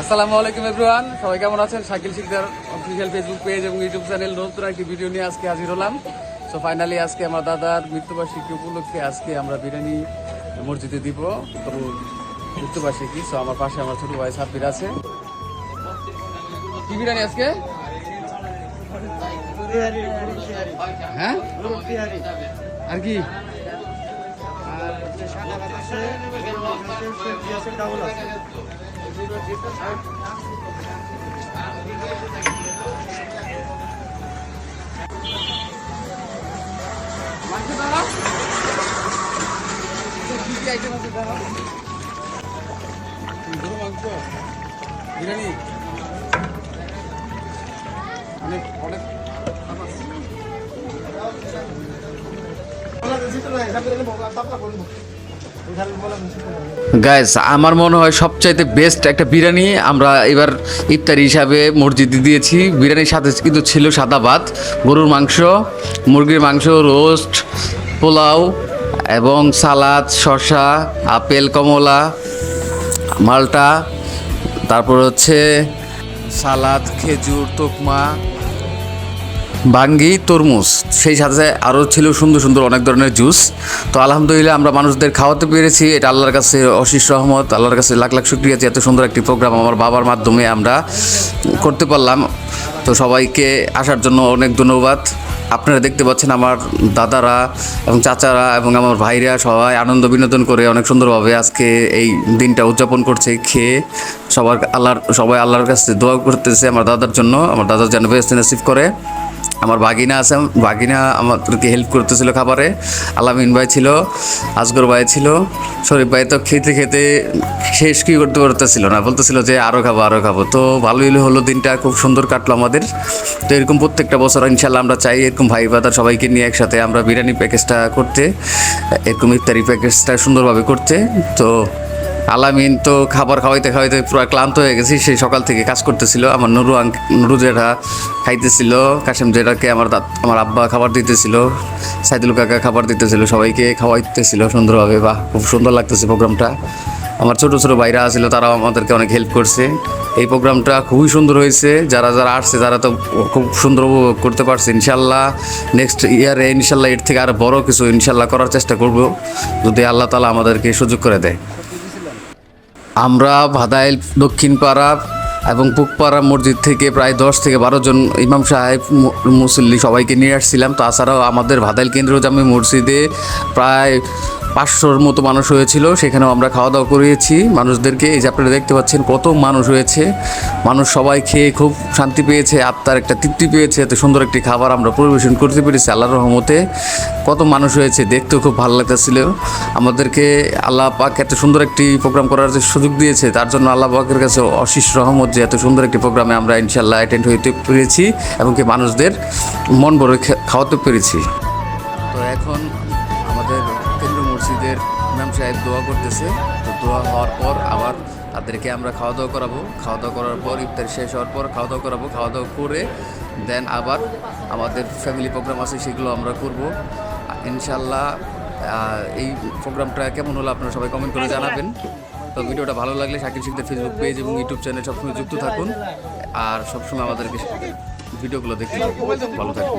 আসসালামু আলাইকুম এভরিওয়ান। সবাই কেমন আছেন? Shakil Sikder official Facebook page এবং ইউটিউব চ্যানেল নতুন একটি ভিডিও নিয়ে আজকে হাজির হলাম। সো ফাইনালি আজকে আমার দাদার মৃত্যুবার্ষিকী উপলক্ষে আজকে আমরা বিরিয়ানি মসজিদে দিব। তো, মৃত্যুবার্ষিকী সো আমার পাশে আমার ছোট ভাই সাব্বির আছে। কি বিরিয়ানি আজকে? হ্যাঁ? আর কি? মাংস দাঁড়া কি কি আইটেম আছে দাঁড়া গরু মাংস বিরিয়ানি অনেক অনেক গাইস আমার মনে হয় সবচাইতে বেস্ট একটা বিরিয়ানি আমরা এবার ইফতারি হিসাবে মসজিদে দিয়েছি। বিরিয়ানির সাথে কিন্তু ছিল সাদা ভাত, গরুর মাংস, মুরগির মাংস রোস্ট পোলাও এবং সালাদ, শসা, আপেল, কমলা, মালটা, তারপর হচ্ছে সালাদ, খেজুর, তোকমা বাঙ্গি তরমুজ, সেই সাথে আরও ছিল সুন্দর সুন্দর অনেক ধরনের জুস তো আলহামদুলিল্লাহ আমরা মানুষদের খাওয়াতে পেরেছি, এটা আল্লাহর কাছে অশিস রহমত, আল্লাহর কাছে লাখ লাখ শুক্রিয়া যে এত সুন্দর একটি প্রোগ্রাম আমার বাবার মাধ্যমে আমরা করতে পারলাম। তো সবাইকে আসার জন্য অনেক ধন্যবাদ। আপনারা দেখতে পাচ্ছেন আমার দাদারা এবং চাচারা এবং আমার ভাইরা সবাই আনন্দ বিনোদন করে অনেক সুন্দরভাবে আজকে এই দিনটা উদযাপন করছে, খেয়ে সবার আল্লাহর, সবাই আল্লাহর কাছে দোয়া করতেছে আমার দাদার জন্য। আমার দাদার যেন বেস্ট করে। আমার বাগিনা আছে বাগিনা আমাদেরকে হেল্প করতেছিল খাবারে। আলামিন ভাই ছিল, আজগর ভাই ছিল, শরীফ ভাই তো খেতে খেতে শেষ কি করতে পারতেছিল না, বলতেছিল যে আরও খাব আরও খাব। তো ভালোই হলো, দিনটা খুব সুন্দর কাটলো আমাদের। তো এরকম প্রত্যেকটা বছর ইনশাল্লাহ আমরা চাই এরকম ভাই বাদার সবাইকে নিয়ে একসাথে আমরা বিরিয়ানি প্যাকেজটা করতে, এরকম ইফতারি প্যাকেজটা সুন্দরভাবে করতে। তো আলামিন তো খাবার খাওয়াইতে খাওয়াইতে পুরো ক্লান্ত হয়ে গেছি। সেই সকাল থেকে কাজ করতেছিল, আমার নুরু আঙ্ক নুরু জেঠা খাইতেছিল, কাশেম জেঠাকে আমার আমার আব্বা খাবার দিতেছিল, সাইদুল কাকা খাবার দিতেছিল, সবাইকে খাওয়াইতেছিল সুন্দরভাবে। বাহ, খুব সুন্দর লাগতেছে প্রোগ্রামটা। আমার ছোট ছোট ভাইরা ছিল তারাও আমাদেরকে অনেক হেল্প করছে। এই প্রোগ্রামটা খুবই সুন্দর হয়েছে। যারা যারা আসছে, তারা তো খুব সুন্দর উপভোগ করতে পারছে। ইনশাল্লাহ নেক্সট ইয়ারে ইনশাল্লাহ এর থেকে আরও বড় কিছু ইনশাল্লাহ করার চেষ্টা করব। যদি আল্লাহ তালা আমাদেরকে সুযোগ করে দেয়। আমরা ভাদাইল, দক্ষিণপাড়া এবং পুকপাড়া মসজিদ থেকে প্রায় দশ থেকে বারো জন ইমাম সাহেব মুসল্লি সবাইকে নিয়ে আসছিলাম। তাছাড়াও আমাদের ভাদাইল কেন্দ্র জামি মসজিদে প্রায় পাঁচশোর মতো মানুষ হয়েছিল, সেখানেও আমরা খাওয়া দাওয়া করিয়েছি। মানুষদেরকে, এই যে আপনারা দেখতে পাচ্ছেন কত মানুষ হয়েছে। মানুষ সবাই খেয়ে খুব শান্তি পেয়েছে, আত্মার একটা তৃপ্তি পেয়েছে, এত সুন্দর একটি খাবার আমরা পরিবেশন করতে পেরেছি আল্লাহর রহমতে। কত মানুষ হয়েছে, দেখতেও খুব ভালো লাগতেছিল। আমাদেরকে আল্লাহ পাক এত সুন্দর একটি প্রোগ্রাম করার যে সুযোগ দিয়েছে, তার জন্য আল্লাহ পাকের কাছে অশিস রহমত যে এত সুন্দর একটি প্রোগ্রামে আমরা ইনশাল্লাহ অ্যাটেন্ড হইতে পেরেছি এবং কি মানুষদের মন ভরে খাওয়াতে পেরেছি। তো এখন আমাদের মসজিদের ইমাম সাহেব দোয়া করতেছে। তো দোয়া হওয়ার পর আবার তাদেরকে আমরা খাওয়া দাওয়া করাবো। খাওয়া দাওয়া করার পর ইফতার শেষ হওয়ার পর খাওয়া দাওয়া করাবো। খাওয়া দাওয়া করে দেন আবার আমাদের ফ্যামিলি প্রোগ্রাম আছে সেগুলো আমরা করব। ইনশাল্লাহ এই প্রোগ্রামটা কেমন হলো আপনারা সবাই কমেন্ট করে জানাবেন। তো ভিডিওটা ভালো লাগলে শাকিল শিকদের ফেসবুক পেজ এবং ইউটিউব চ্যানেল সবসময় যুক্ত থাকুন। আর সবসময় আমাদেরকে ভিডিওগুলো দেখতে। ভালো থাকুন